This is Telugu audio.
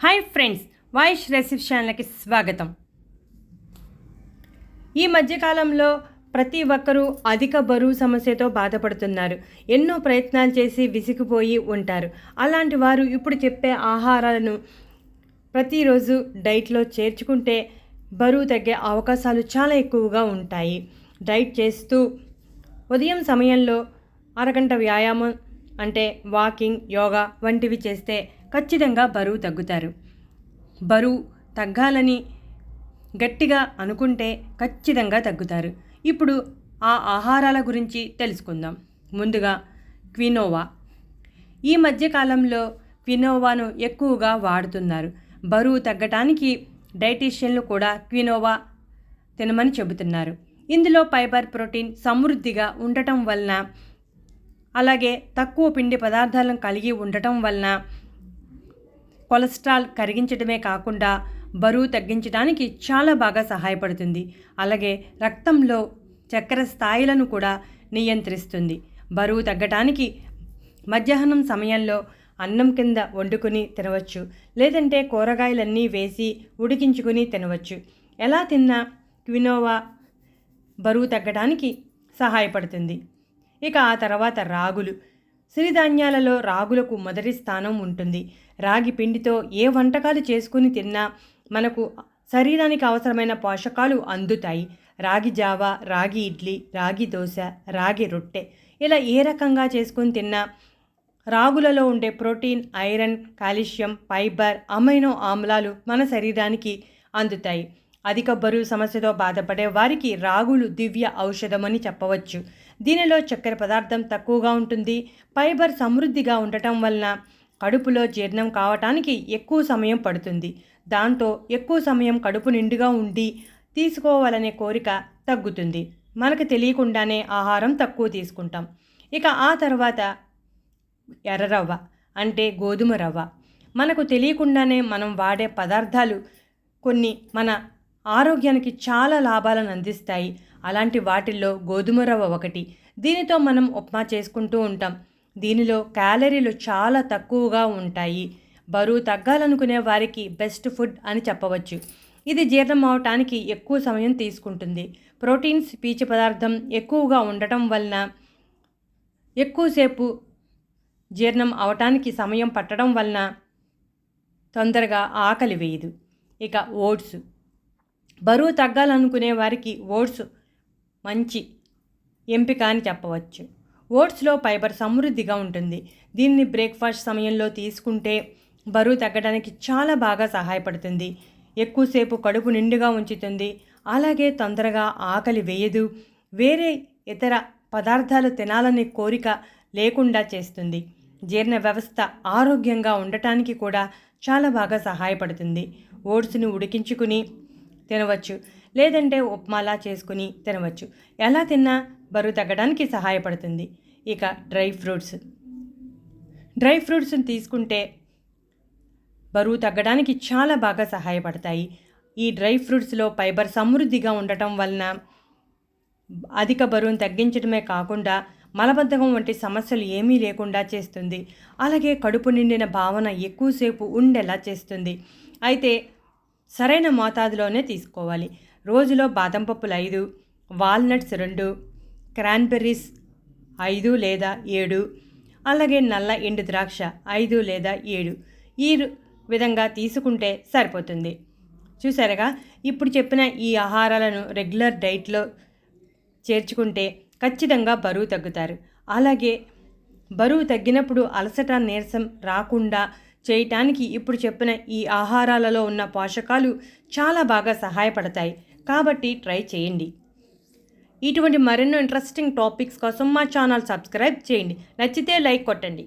హాయ్ ఫ్రెండ్స్ వాయిస్ రెసిప్ ఛానల్కి స్వాగతం. ఈ మధ్యకాలంలో ప్రతి ఒక్కరూ అధిక బరువు సమస్యతో బాధపడుతున్నారు. ఎన్నో ప్రయత్నాలు చేసి విసిగిపోయి ఉంటారు. అలాంటి వారు ఇప్పుడు చెప్పే ఆహారాలను ప్రతిరోజు డైట్లో చేర్చుకుంటే బరువు తగ్గే అవకాశాలు చాలా ఎక్కువగా ఉంటాయి. డైట్ చేస్తూ ఉదయం సమయంలో అరగంట వ్యాయామం అంటే వాకింగ్ యోగా వంటివి చేస్తే ఖచ్చితంగా బరువు తగ్గుతారు. బరువు తగ్గాలని గట్టిగా అనుకుంటే ఖచ్చితంగా తగ్గుతారు. ఇప్పుడు ఆ ఆహారాల గురించి తెలుసుకుందాం. ముందుగా క్వినోవా. ఈ మధ్యకాలంలో క్వినోవాను ఎక్కువగా వాడుతున్నారు. బరువు తగ్గటానికి డైటీషియన్లు కూడా క్వినోవా తినమని చెబుతున్నారు. ఇందులో ఫైబర్ ప్రోటీన్ సమృద్ధిగా ఉండటం వలన అలాగే తక్కువ పిండి పదార్థాలను కలిగి ఉండటం వలన కొలెస్ట్రాల్ కరిగించడమే కాకుండా బరువు తగ్గించడానికి చాలా బాగా సహాయపడుతుంది. అలాగే రక్తంలో చక్కెర స్థాయిలను కూడా నియంత్రిస్తుంది. బరువు తగ్గటానికి మధ్యాహ్నం సమయంలో అన్నం కింద వండుకుని తినవచ్చు. లేదంటే కూరగాయలన్నీ వేసి ఉడికించుకుని తినవచ్చు. ఎలా తిన్నా క్వినోవా బరువు తగ్గడానికి సహాయపడుతుంది. ఇక ఆ తర్వాత రాగులు. సిరిధాన్యాలలో రాగులకు మొదటి స్థానం ఉంటుంది. రాగి పిండితో ఏ వంటకాలు చేసుకుని తిన్నా మనకు శరీరానికి అవసరమైన పోషకాలు అందుతాయి. రాగి జావ రాగి ఇడ్లీ రాగి దోశ రాగి రొట్టె ఇలా ఏ రకంగా చేసుకుని తిన్నా రాగులలో ఉండే protein iron calcium fibre amino ఆమ్లాలు మన శరీరానికి అందుతాయి. అధిక బరువు సమస్యతో బాధపడే వారికి రాగులు దివ్య ఔషధమని చెప్పవచ్చు. దీనిలో చక్కెర పదార్థం తక్కువగా ఉంటుంది. ఫైబర్ సమృద్ధిగా ఉండటం వలన కడుపులో జీర్ణం కావటానికి ఎక్కువ సమయం పడుతుంది. దాంతో ఎక్కువ సమయం కడుపు నిండుగా ఉండి తీసుకోవాలనే కోరిక తగ్గుతుంది. మనకు తెలియకుండానే ఆహారం తక్కువ తీసుకుంటాం. ఇక ఆ తర్వాత ఎర్ర రవ్వ అంటే గోధుమ రవ్వ. మనకు తెలియకుండానే మనం వాడే పదార్థాలు కొన్ని మన ఆరోగ్యానికి చాలా లాభాలను అందిస్తాయి. అలాంటి వాటిల్లో గోధుమ రవ్వ ఒకటి. దీనితో మనం ఉప్మా చేసుకుంటూ ఉంటాం. దీనిలో క్యాలరీలు చాలా తక్కువగా ఉంటాయి. బరువు తగ్గాలనుకునే వారికి బెస్ట్ ఫుడ్ అని చెప్పవచ్చు. ఇది జీర్ణం అవటానికి ఎక్కువ సమయం తీసుకుంటుంది. ప్రోటీన్స్ పీచు పదార్థం ఎక్కువగా ఉండటం వలన ఎక్కువసేపు జీర్ణం అవటానికి సమయం పట్టడం వలన తొందరగా ఆకలి వేయదు. ఇక ఓట్స్. బరువు తగ్గాలనుకునే వారికి ఓట్స్ మంచి ఎంపిక అని చెప్పవచ్చు. ఓట్స్లో ఫైబర్ సమృద్ధిగా ఉంటుంది. దీన్ని బ్రేక్ఫాస్ట్ సమయంలో తీసుకుంటే బరువు తగ్గడానికి చాలా బాగా సహాయపడుతుంది. ఎక్కువసేపు కడుపు నిండుగా ఉంచుతుంది. అలాగే తొందరగా ఆకలి వేయదు. వేరే ఇతర పదార్థాలు తినాలనే కోరిక లేకుండా చేస్తుంది. జీర్ణ వ్యవస్థ ఆరోగ్యంగా ఉండటానికి కూడా చాలా బాగా సహాయపడుతుంది. ఓట్స్ని ఉడికించుకుని తినవచ్చు. లేదంటే ఉప్మాలా చేసుకుని తినవచ్చు. ఎలా తిన్నా బరువు తగ్గడానికి సహాయపడుతుంది. ఇక డ్రై ఫ్రూట్స్. డ్రై ఫ్రూట్స్ని తీసుకుంటే బరువు తగ్గడానికి చాలా బాగా సహాయపడతాయి. ఈ డ్రై ఫ్రూట్స్లో ఫైబర్ సమృద్ధిగా ఉండటం వలన అధిక బరువును తగ్గించడమే కాకుండా మలబద్ధకం వంటి సమస్యలు ఏమీ లేకుండా చేస్తుంది. అలాగే కడుపు నిండిన భావన ఎక్కువసేపు ఉండేలా చేస్తుంది. అయితే సరైన మోతాదులోనే తీసుకోవాలి. రోజులో బాదం పప్పులు ఐదు వాల్నట్స్ రెండు క్రాన్బెర్రీస్ ఐదు లేదా ఏడు అలాగే నల్ల ఎండు ద్రాక్ష ఐదు లేదా ఏడు. ఈ విధంగా తీసుకుంటే సరిపోతుంది. చూసారుగా? ఇప్పుడు చెప్పిన ఈ ఆహారాలను రెగ్యులర్ డైట్లో చేర్చుకుంటే ఖచ్చితంగా బరువు తగ్గుతారు. అలాగే బరువు తగ్గినప్పుడు అలసట నీరసం రాకుండా చేయటానికి ఇప్పుడు చెప్పిన ఈ ఆహారాలలో ఉన్న పోషకాలు చాలా బాగా సహాయపడతాయి. కాబట్టి ట్రై చేయండి. ఇటువంటి మరెన్నో ఇంట్రెస్టింగ్ టాపిక్స్ కోసం మా ఛానల్ సబ్స్క్రైబ్ చేయండి. నచ్చితే లైక్ కొట్టండి.